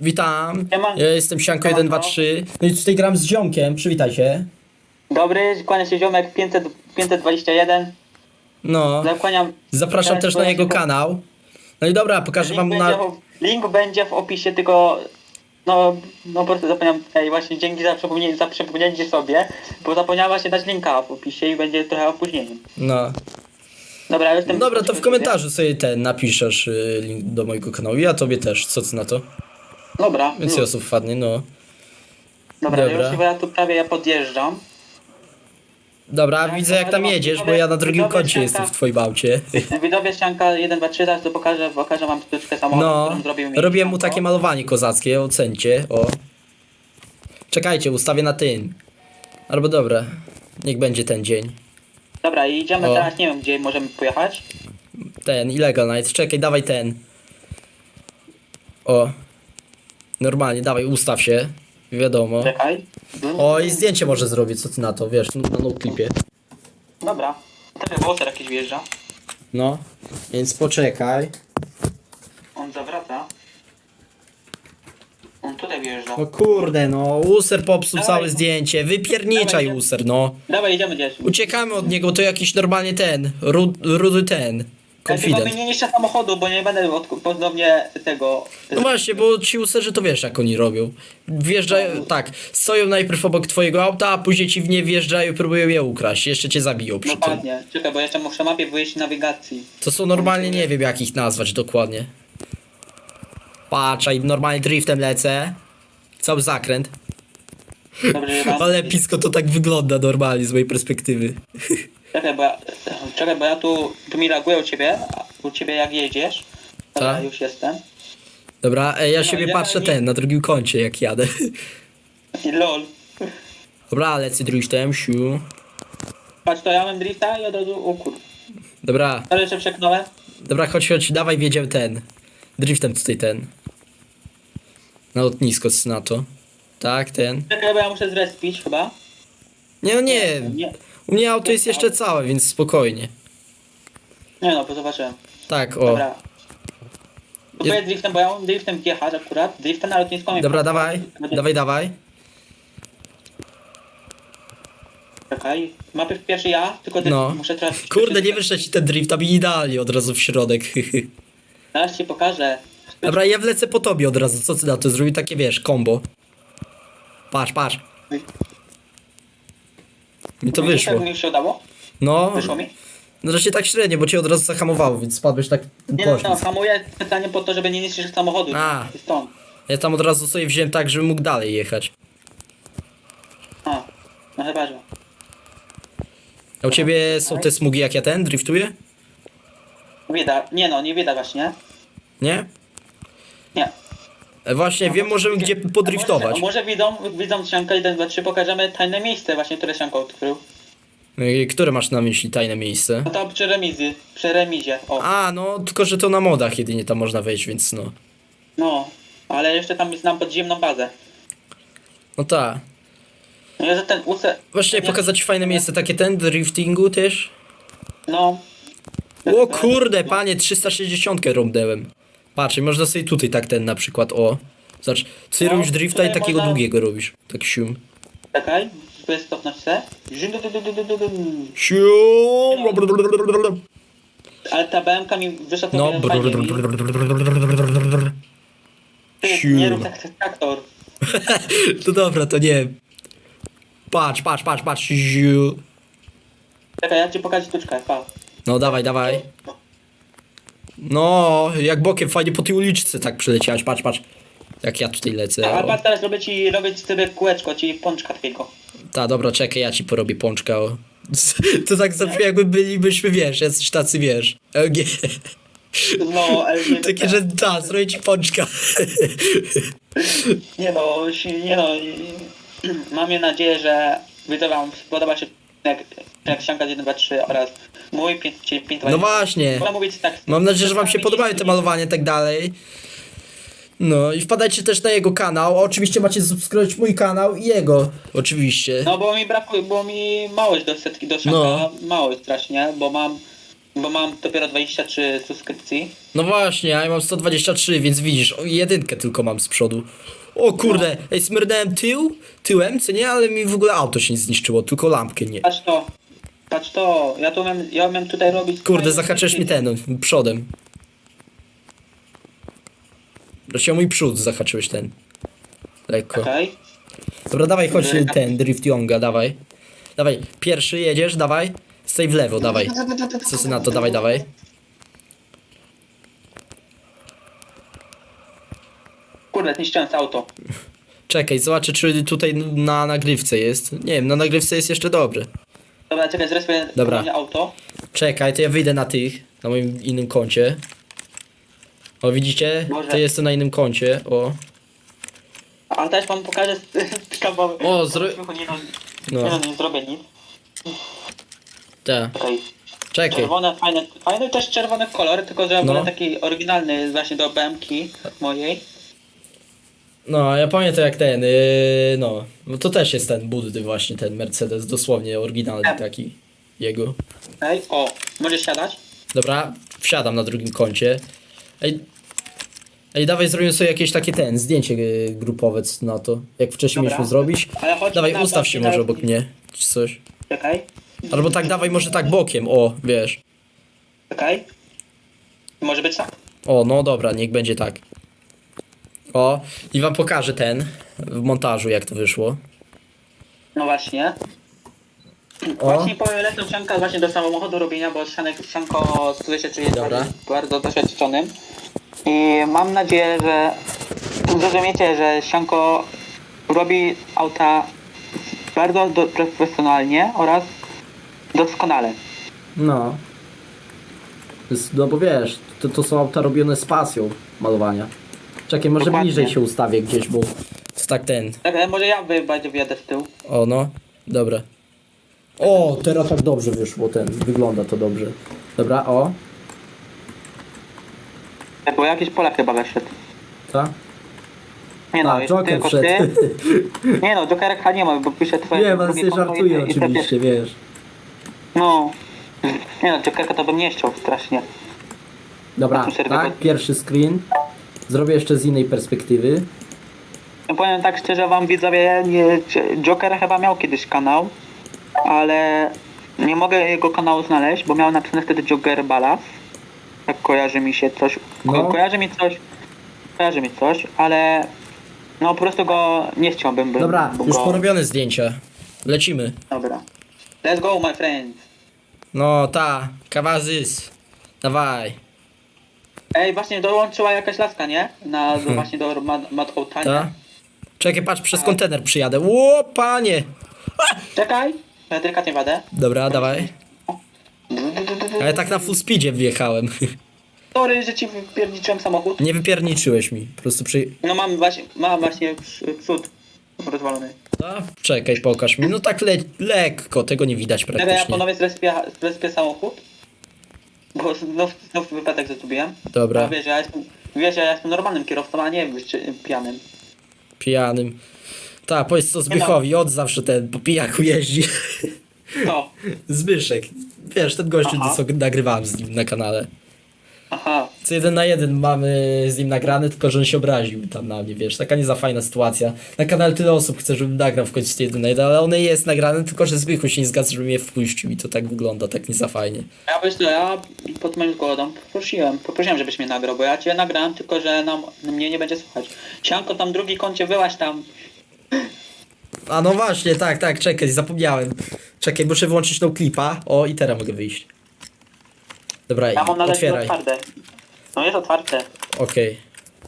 witam. Siema. Ja jestem Sianko123. No i tutaj gram z ziomkiem, przywitaj się. Dobry, kłania się ziomek 500, 521. No, Zakłaniam. zapraszam teraz też na jego właśnie- kanał. No i dobra, pokażę Link wam będzie, na... w, link będzie w opisie, tylko. No, no po prostu zapomniałem. Ej, właśnie dzięki za przypomnienie, za przypomnienie sobie, bo zapomniała się dać linka w opisie i będzie trochę opóźnienie. No. Dobra, jestem. Dobra, to w komentarzu sobie ten napiszesz y, link do mojego kanału. Ja tobie też, co ty na to? Dobra, Więcej no, osób wpadnie, no. dobra, dobra. już chyba ja tu prawie ja podjeżdżam. Dobra, Tak, widzę jak tam dobra, jedziesz, bo ja na drugim dobra, koncie jestem w twoim aucie. Widowie ścianka 1, 2, 3, zaraz to pokażę, pokażę wam sztuczkę samochodu, No, którą zrobił mi robiłem mu takie malowanie kozackie, ocencie, o. Czekajcie, ustawię na ten. Albo dobra, niech będzie ten dzień. Dobra, i idziemy O. teraz, nie wiem gdzie możemy pojechać. Ten, illegal night. Czekaj, dawaj ten. O. Normalnie, dawaj, ustaw się. Wiadomo. Czekaj. O, i zdjęcie może zrobię, co ty na to, wiesz, na no klipie. Dobra. Teraz Walter jakiś wjeżdża. No, więc poczekaj. On zawraca. On tutaj wjeżdża. No kurde, no, user popsuł Dawaj. całe zdjęcie. Wypierniczaj Dawaj, user, no. Dawaj, idziemy gdzieś. Uciekamy od niego, to jakiś normalnie ten, rud, rudy ten, Tylko confident. nie niszczę samochodu, bo nie będę od, ponownie tego... No właśnie, bo ci userzy to wiesz jak oni robią. Wjeżdżają, tak, stoją najpierw obok twojego auta, a później ci w nie wjeżdżają i próbują je ukraść. Jeszcze cię zabiją przy tym. Dokładnie. Czekaj, bo jeszcze muszę mapie wyjść nawigacji. To są normalnie, nie wiem jak ich nazwać dokładnie. Patrz, a i normalnie driftem lecę. Cały zakręt. Dobrze, że mam... Ale pisko to tak wygląda normalnie z mojej perspektywy. Czekaj, bo ja... Czekaj, bo ja tu... Tu mi reaguję u ciebie, u ciebie jak jedziesz. Dobra, Tak. już jestem. Dobra, e, ja siebie ja patrzę nie- ten, na drugim koncie jak jadę. I lol. Dobra, lecę driftem, siu. Patrz, to ja mam drifta i od razu... O kur... Dobra, Ale jeszcze przeknąłem. Dobra, chodź, chodź, dawaj, wjedziemy ten. Driftem tutaj ten. Na lotnisko z NATO. Tak, ten. Czekaj, bo ja muszę zrespić chyba. Nie, no nie. Nie, U mnie auto jest jeszcze całe, więc spokojnie. nie no, bo zobaczyłem. Tak, o. Dobra. Je- Kupuję driftem, bo ja mam driftem jechać akurat. Driftem na lotnisko mnie Dobra, dawaj. Dawaj, dawaj. Czekaj. Mapy w pierwszy ja, tylko ty No. muszę trafić. Kurde, nie wyszedł ci ten drift, a mi idealnie od razu w środek. Zaraz ci pokażę. Dobra, ja wlecę po tobie od razu. Co ty na to? Zrobi takie, wiesz, combo. Patrz, patrz. Mi to Mi wyszło. Tak mi się udało? No, Wyszło mi? no raczej tak średnio, bo cię od razu zahamowało, więc spadłeś tak ten Nie no, no, poślizg. hamuję pytanie po to, żeby nie niszczyć samochodu. A. I Stąd. Ja tam od razu sobie wziąłem tak, żebym mógł dalej jechać. A. No chyba, że. A u ciebie są te smugi jak ja ten driftuję? Widać. Nie no, nie widać właśnie. Nie? Nie. E, Właśnie wiem może gdzie podriftować. może, może widzą, widzą Sianka 1, 2, 3, pokażemy tajne miejsce właśnie, które Sianko odkrył. E, Które masz na myśli tajne miejsce? No to przy remizy, przy remizie. O. A, no tylko że to na modach jedynie tam można wejść, więc no. No. Ale jeszcze tam jest nam podziemną bazę. No tak. No i że ten UC... Właśnie nie- pokazać fajne miejsce, takie ten driftingu też. No. O kurde, panie, 360 rąbnęłem. Patrz, i można sobie tutaj tak ten na przykład, o. Zobacz, ty No, robisz drifta i tutaj takiego można- długiego robisz. Tak sium. Czekaj, tu jest stopnąć se. Żyn, du, du, du, du, du, du, du. Sium! Ale ta BMK mi wyszła No. no. fajnie. mi. Ty, nie rób tak jak traktor. To dobra, to nie. Patrz, patrz, patrz, patrz. Ziu. Czekaj, ja ci pokażę sztuczkę, pa. No dawaj, dawaj. No, jak bokiem fajnie po tej uliczce tak przeleciałeś, patrz, patrz. Jak ja tutaj lecę. A O. patrz, teraz robię ci, robię ci sobie kółeczko, czyli pączka takiego. Ta, dobra, czekaj, ja ci porobię pączka, o. To tak zawsze jakby bylibyśmy, wiesz, jacyś tacy, wiesz. LG. No, LGBT. Takie, że ta, zrobię ci pączka. Nie no, si- nie no. i- Mam nadzieję, że widzę wam podoba się Sianka 1, 2, 3 oraz mój 5, czyli 5, No właśnie. Można mówić tak. Mam nadzieję, że wam się podobają te malowania i tak dalej. No i wpadajcie też na jego kanał. Oczywiście macie subskrybować mój kanał i jego. Oczywiście. No bo mi brakuje, bo mi małość do setki do Sianka, No. małość strasznie, bo mam bo mam dopiero 23 subskrypcji. No właśnie, a ja mam 123, więc widzisz, o, jedynkę tylko mam z przodu. O kurde, ej, smerdałem tył, tyłem, co nie, ale mi w ogóle auto się nie zniszczyło, tylko lampkę nie. Patrz to. Patrz to. Ja tu miałem, ja miałem tutaj robić... Kurde, zahaczyłeś mi ten, przodem. Wreszcie o mój przód zahaczyłeś ten. Lekko. Dobra, dawaj, chodź ten Drift Younga, dawaj. Dawaj, pierwszy jedziesz, dawaj. Staj w lewo, dawaj. Co ty na to, dawaj, dawaj. Kurde, zniszczyłem to auto. Czekaj, zobaczę, czy tutaj na nagrywce jest. Nie wiem, na nagrywce jest jeszcze dobry. Dobra, czekaj, zrespię Dobra. auto. Czekaj, to ja wyjdę na tych, na moim innym koncie. O, widzicie? Może. To jest to na innym koncie, o. A też wam pokażę kawałek. O, zro- Nie no, No. nie, no, nie zrobię nic. Tak. Okej. Czekaj. Czerwone, fajne, fajny też czerwony kolor, tylko że No. no. taki oryginalny właśnie do BMki mojej. No, ja pamiętam jak ten, yy, no. No to też jest ten buddy właśnie, ten Mercedes, dosłownie oryginalny Tak. taki. Jego. Ej, o, możesz siadać? Dobra, wsiadam na drugim koncie. Ej, ej dawaj zrobimy sobie jakieś takie ten, zdjęcie yy, grupowe na to. Jak wcześniej Dobra. mieliśmy zrobić. Ale chodź Dawaj, na ustaw się może obok mnie, czy coś. Czekaj, Albo tak, dawaj może tak bokiem, o, wiesz. czekaj. Może być tak? O, no dobra, niech będzie tak. O, i wam pokażę ten w montażu, jak to wyszło. No właśnie. O, Właśnie polecę Sianka właśnie do samochodu robienia, bo Sianek, Sianko słyszę, czy jest Dobra. bardzo, bardzo doświadczonym. I mam nadzieję, że zrozumiecie, że Sianko robi auta bardzo do, profesjonalnie oraz doskonale. no. Jest- No bo wiesz, to, to są auta robione z pasją malowania. Czekaj, może Dokładnie. bliżej się ustawię gdzieś, bo tak ten. Tak, ale może ja wy- bardziej wjadę w tył. O, no, dobra. O, teraz tak dobrze wyszło ten, wygląda to dobrze. Dobra, o, Bo jakiś Polak chyba weszedł. tak? Nie no, A, jest Joker tylko wszedł. ty. Nie no, Jokera chyba nie ma, bo pisze twoje Nie, ale drugie konto żartuję i- oczywiście, wiesz. No. Nie no, Jokerka to bym nie chciał strasznie. Dobra, Tu serwer- tak, pierwszy screen. Zrobię jeszcze z innej perspektywy. Ja powiem tak szczerze wam widzowie, nie, Joker chyba miał kiedyś kanał, ale nie mogę jego kanału znaleźć, bo miał napisane wtedy Joker Ballas. Tak kojarzy mi się coś. No. Ko- kojarzy mi coś. Kojarzy mi coś, ale no po prostu go nie chciałbym. Bym, Dobra, już go... porobione zdjęcia. Lecimy. Dobra. Let's go my friends. No, ta, kawazys. Dawaj. Ej, właśnie dołączyła jakaś laska, nie? Na, do, właśnie do Mad, Mad Ta. nie? Czekaj, patrz, przez kontener przyjadę. Ło, panie. Czekaj, ja delikatnie wadę. Dobra, dawaj. Ale tak na full speedzie wjechałem. Sorry, że ci wypierniczyłem samochód. Nie wypierniczyłeś mi. Po prostu przy... No mam właśnie, mam właśnie przy- przód rozwalony. A, czekaj, pokaż mi. No tak le lekko, tego nie widać Czekaj, ja praktycznie. ponownie zrespię, zrespię samochód. Bo znów, znów wypadek zrobiłem. Dobra, wiesz, ja jestem, wiesz, ja jestem normalnym kierowcą, a nie wyczy- pijanym. pijanym. Ta, powiedz co Zbychowi, od zawsze ten po pijaku jeździ. To. Zbyszek. Wiesz, ten gościu, Aha. co nagrywałem z nim na kanale. Aha. Co jeden na jeden mamy z nim nagrane, tylko że on się obraził tam na mnie, wiesz, taka nie za fajna sytuacja. Na kanale tyle osób chce, żebym nagrał w końcu jeden na jeden, ale one jest nagrane, tylko że Zbychu się nie zgadza, żeby mnie wpuścił i to tak wygląda, tak nie za fajnie. Ja wiesz co, ja pod moim zgodą poprosiłem, poprosiłem, żebyś mnie nagrał, bo ja cię nagrałem, tylko że nam, mnie nie będzie słuchać. Sianko, tam drugi kącie wyłaś tam. A no właśnie, tak, tak, czekaj, zapomniałem. Czekaj, muszę wyłączyć no clipa. O, i teraz mogę wyjść. Dobra, Ja mam nadal otwieraj. otwarte. No jest otwarte. Okej.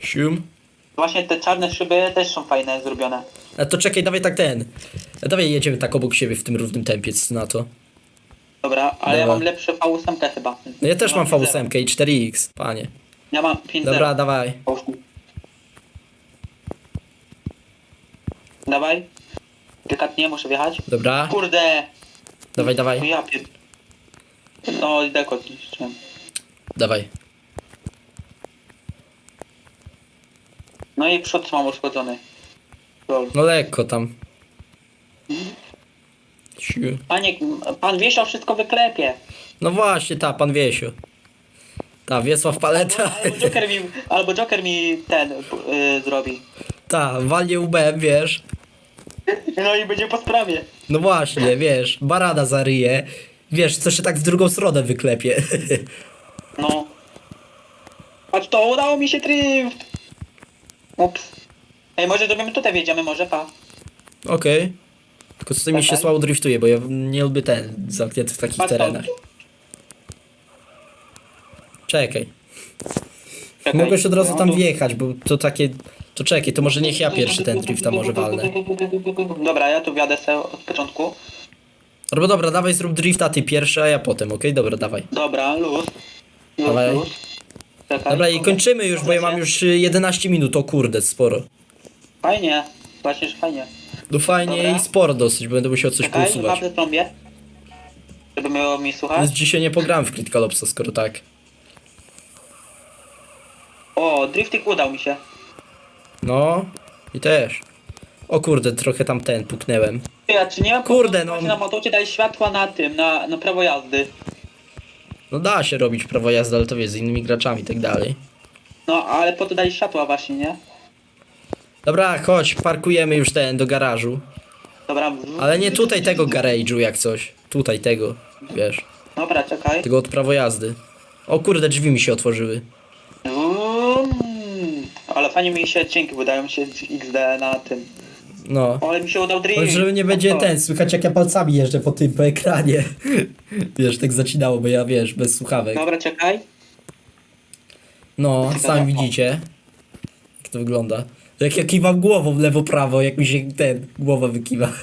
Sium. Właśnie te czarne szyby też są fajne zrobione. A to czekaj, dawaj tak ten. A Dawaj jedziemy tak obok siebie w tym równym tempie, co na to. Dobra, ale ja Dobra. mam lepsze V8 chyba. No ja też mam 5.0. V8 i 4X, panie. Ja mam 5 Dobra, dawaj. Dawaj. Delikatnie muszę wjechać. Dobra, Kurde! dawaj, No dawaj, ja pier... No i dekot zniszczyłem. dawaj. No i przód mam uszkodzony. Lol. No lekko tam. Siu. Panie, pan wieszał wszystko wyklepie. No właśnie, ta, pan Wiesio. Ta, Wiesław Paleta. Albo Joker mi, albo Joker mi ten y, zrobi. Ta, walnie łbem, wiesz. No i będzie po sprawie. No właśnie, wiesz, barada zaryje. Wiesz, co się tak w drugą stronę wyklepie. No. Patrz to, udało mi się drift. Ups. Ej, może zrobimy tutaj, wjedziemy może, pa. Okej. Tylko co mi się Czekaj. słabo driftuje, bo ja nie lubię ten, zamknięty w takich Patrz terenach. Czekaj. Czekaj. Mogłeś od razu No, tam wjechać, bo to takie... To czekaj, to może niech ja pierwszy ten drifta może walnę. Dobra, ja tu wjadę sobie od początku. Albo dobra, dawaj zrób drifta, ty pierwszy, a ja potem, okej? Dobra, dawaj. Dobra, luz. Luz, Dawaj. luz. Czekaj. Dobra i kończymy już, bo ja mam już y, 11 minut, o kurde, sporo. Fajnie. Właśnie, że fajnie. No fajnie Dobra. i sporo dosyć, będę musiał coś Czekaj, pousuwać. mam w trąbie. Żeby było mi słuchać. Więc dzisiaj nie pogram w Critical Opsa, skoro tak. O, drifting udał mi się. No, i też. O kurde, trochę tam ten puknęłem. Ty, a czy nie mam Kurde, no. Na motocie dali światła na tym, na, na prawo jazdy. No da się robić prawo jazdy, ale to wiesz, z innymi graczami i tak dalej. No, ale po to dali światła właśnie, nie? Dobra, chodź, parkujemy już ten do garażu. Dobra. Ale nie tutaj tego garage'u jak coś. Tutaj tego, wiesz. Dobra, czekaj. Tego od prawo jazdy. O kurde, drzwi mi się otworzyły. Uuu, ale fajnie mi się dźwięki wydają się z XD na tym. No. Ale mi się udał. Może żeby nie będzie O, ten, słychać jak ja palcami jeżdżę po tym, po ekranie. Wiesz, tak zacinało, bo ja wiesz, bez słuchawek. Dobra, czekaj. No, sami widzicie. Jak to wygląda. Jak ja kiwam głową w lewo, prawo, jak mi się ten, głowa wykiwa.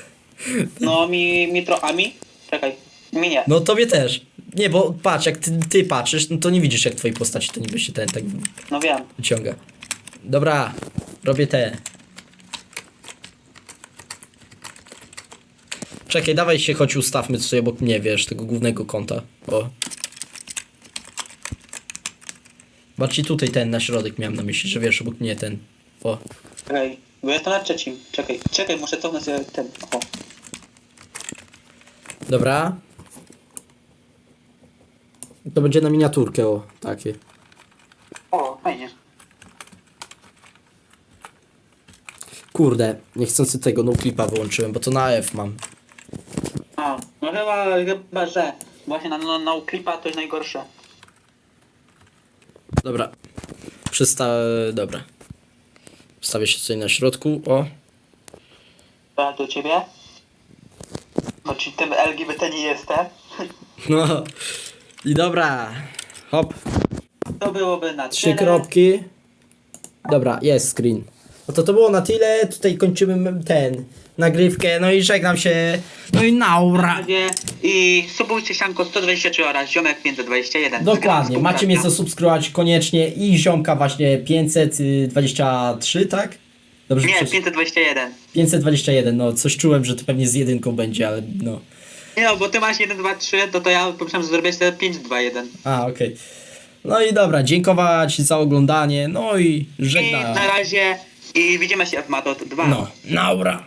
No, mi, mi tro... A mi? Czekaj. Mi nie. No tobie też. Nie, bo patrz, jak ty, ty patrzysz, no to nie widzisz jak twojej postaci to niby się ten tak No wiem. wyciąga. Dobra, robię te. Czekaj, dawaj się, choć ustawmy sobie obok mnie, wiesz, tego głównego kąta. O. Bardziej tutaj ten na środek miałem na myśli, że wiesz, obok mnie ten. O. Czekaj. Bo jestem na trzecim. Czekaj, czekaj, muszę cofnąć sobie ten. O. Dobra. To będzie na miniaturkę, o, takie. O, fajnie. Kurde, niechcący tego no clipa wyłączyłem, bo to na F mam. Chyba, chyba że. Właśnie na, na, na klipa to jest najgorsze. Dobra. Przysta... dobra. Wstawię się tutaj na środku, o. Ja do ciebie. No czy tym LGBT nie jestem? No. I dobra. Hop. To byłoby na Trzy tyle. kropki. Dobra, jest screen. No to to było na tyle. Tutaj kończymy ten nagrywkę. No i żegnam się. No i naura. I subujcie Sianko 123 oraz Ziomek 521. Dokładnie. Macie mnie zasubskrybować koniecznie i ziomka właśnie 523, tak? Dobrze Nie, przeczytałem? 521. 521, no coś czułem, że to pewnie z jedynką będzie, ale no. Nie no, bo ty masz 1, 2, 3, to to ja pomyślałem, że zrobię sobie 5, 2, 1. A, okej. No i dobra, dziękować za oglądanie, no i I żegnam. na razie i widzimy się w Matot 2. No, naura.